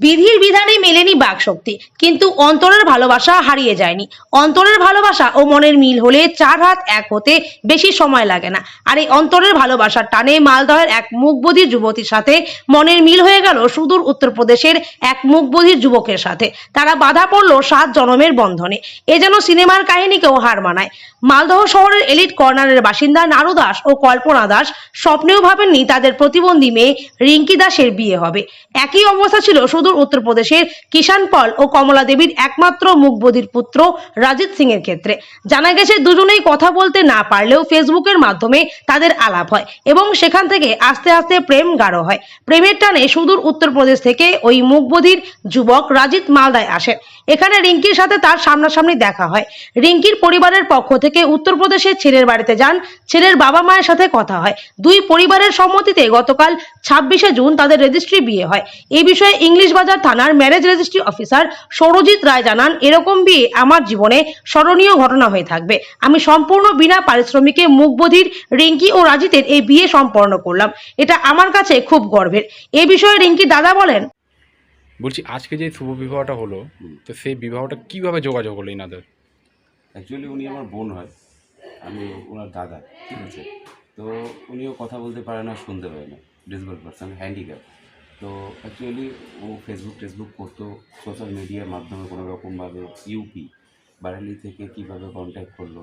বিধির বিধানে মেলেনি বাক শক্তি কিন্তু অন্তরের ভালোবাসা হারিয়ে যায়নি। অন্তরের ভালোবাসা ও মনের মিল হলে চার হাত এক হতে বেশি সময় লাগে না। আর এই অন্তরের ভালোবাসার টানে মালদহের এক মুখবধির যুবতীর সাথে মনের মিল হয়ে গেল সুদূর উত্তরপ্রদেশের এক মুখবধির যুবকের সাথে। তারা বাধা পড়ল সাত জনমের বন্ধনে। এ যেন সিনেমার কাহিনীকেও হার মানায়। মালদহ শহরের এলিট কর্নারের বাসিন্দা নারু দাস ও কল্পনা দাস স্বপ্নেও ভাবেননি তাদের প্রতিবন্ধী মেয়ে রিঙ্কি দাসের বিয়ে হবে। একই অবস্থা ছিল সুদূর উত্তরপ্রদেশের কিষান পল ও কমলা দেবীর একমাত্র মুখবধির পুত্র রাজিত সিং এর ক্ষেত্রে। জানা গেছে, দুজনেই কথা বলতে না পারলেও ফেসবুকের মাধ্যমে তাদের আলাপ হয় এবং সেখান থেকে আস্তে আস্তে প্রেম গাঢ় হয়। প্রেমের টানে সুদূর উত্তরপ্রদেশ থেকে ওই মুখবধির যুবক রাজিত মালদায় আসেন। এখানে রিঙ্কির সাথে তার সামনাসামনি দেখা হয়। রিঙ্কির পরিবারের পক্ষ থেকে উত্তরপ্রদেশের ছেলের বাড়িতে যান। ছেলের বাবা মায়ের সাথে কথা হয়। দুই পরিবারের সম্মতিতে গতকাল ছাব্বিশে জুন তাদের রেজিস্ট্রি বিয়ে হয়। এই বিষয়ে ইংলিশ বাজার থানার marriage registry officer Sourajit Roy জানান এরকম বিয়ে আমার জীবনে স্মরণীয় ঘটনা হয়ে থাকবে। আমি সম্পূর্ণ বিনা পারিশ্রমিকে মুখবধির রিঙ্কি ও রাজিতের এই বিয়ে সম্পন্ন করলাম। এটা আমার কাছে খুব গর্বের। এ বিষয়ে রিঙ্কি দাদা বলেন। বলছি আজকে যে শুভ বিবাহটা হলো তো সেই বিবাহটা কীভাবে যোগাযোগ হলো ইনাদের? অ্যাকচুয়ালি উনি আমার বোন হয়। আমি ওনার দাদা ঠিক আছে? তো উনিও কথা বলতে পারে না শুনতে পারে না। ডিসেবল পার্সন হ্যান্ডিক্যাপ তো অ্যাকচুয়ালি ও ফেসবুক টেসবুক করতো সোশ্যাল মিডিয়ার মাধ্যমে কোনো রকমভাবে ইউপি বারেলি থেকে কীভাবে কন্ট্যাক্ট করল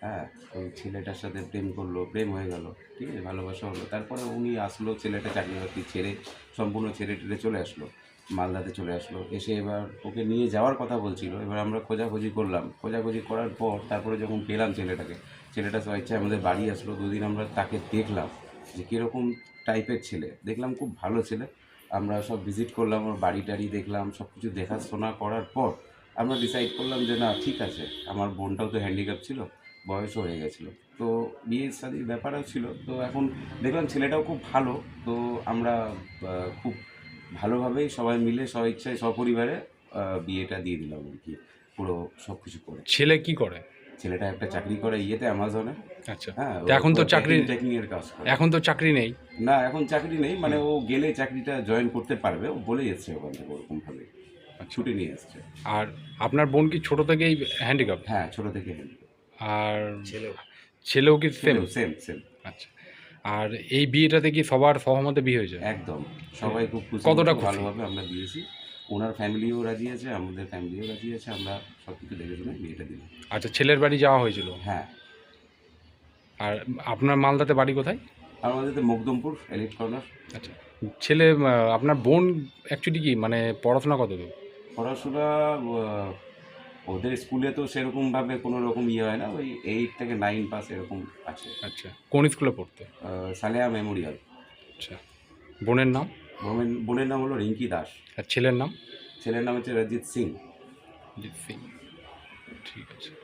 হ্যাঁ? ওই ছেলেটার সাথে প্রেম করল, প্রেম হয়ে গেল, ঠিক আছে? ভালোবাসা হলো। তারপরে উনি আসলো ছেলেটা চাকরি বাকরি ছেড়ে সম্পূর্ণ ছেড়ে টেড়ে চলে আসলো, মালদাতে চলে আসলো। এসে এবার ওকে নিয়ে যাওয়ার কথা বলছিল। এবার আমরা খোঁজাখুঁজি করলাম। খোঁজাখুঁজি করার পর তারপরে যখন পেলাম ছেলেটাকে, ছেলেটা স্বেচ্ছায় আমাদের বাড়ি আসলো। দুদিন আমরা তাকে দেখলাম যে কীরকম টাইপের ছেলে। দেখলাম খুব ভালো ছেলে। আমরা সব ভিজিট করলাম, ওর বাড়ি টাড়ি দেখলাম সব কিছু দেখাশোনা করার পর আমরা ডিসাইড করলাম যে না, ঠিক আছে, আমার বোনটাও তো হ্যান্ডিক্যাপ ছিল, বয়সও হয়ে গেছিল। তো বিয়ে শাদির ব্যাপারও ছিল, তো এখন দেখলাম ছেলেটাও খুব ভালো, তো আমরা খুব ভালোভাবেই সবাই মিলে, সব ইচ্ছায়, সপরিবারে বিয়েটা দিয়ে দিলাম আর কি, পুরো সব কিছু করে। ছেলে কি করে? ছেলেটা একটা চাকরি করে ইয়েতে অ্যামাজনে আচ্ছা। হ্যাঁ এখন তো চাকরি- টেকিং এর কাজ করে। এখন তো চাকরি নেই। না এখন চাকরি নেই মানে ও গেলে চাকরিটা জয়েন করতে পারবে ও বলে এসছে ওখান থেকে ওরকম ভাবে ছুটি নিয়ে এসছে। আর আপনার বোন কি ছোট থেকেই হ্যান্ডিক্যাপ হ্যাঁ ছোট থেকে আর ছেলেও। কি সেম সেম সেম আচ্ছা। আর এই বিয়েটাতে কি সবার সহমতে বিয়ে হয়েছে? একদম। সবাই খুব খুশি কতটা? ভালোভাবে আমরা দিয়েছি। ওনার ফ্যামিলিও রাজি আছে আমাদের ফ্যামিলিও রাজি আছে আমরা সব কিছু দেখে শুনে বিয়েটা দিলাম। আচ্ছা ছেলের বাড়ি যাওয়া হয়েছিল? হ্যাঁ। আর আপনার মালদাতে বাড়ি কোথায়? আমাদের তো মকদমপুর এলিট কর্নার আচ্ছা ছেলে আপনার বোন অ্যাকচুয়ালি কি মানে পড়াশোনা কত দূর পড়াশোনা ওদের স্কুলে তো সেরকমভাবে কোনো রকম ইয়ে হয় না ওই এইট থেকে নাইন পাস এরকম আছে। আচ্ছা কোন স্কুলে পড়তে? সালেহা মেমোরিয়াল। আচ্ছা বোনের নাম? বোনের বোনের নাম হলো রিঙ্কি দাস। আর ছেলের নাম? ছেলের নাম হচ্ছে রজিৎ সিং। জিৎ সিং। ঠিক আছে।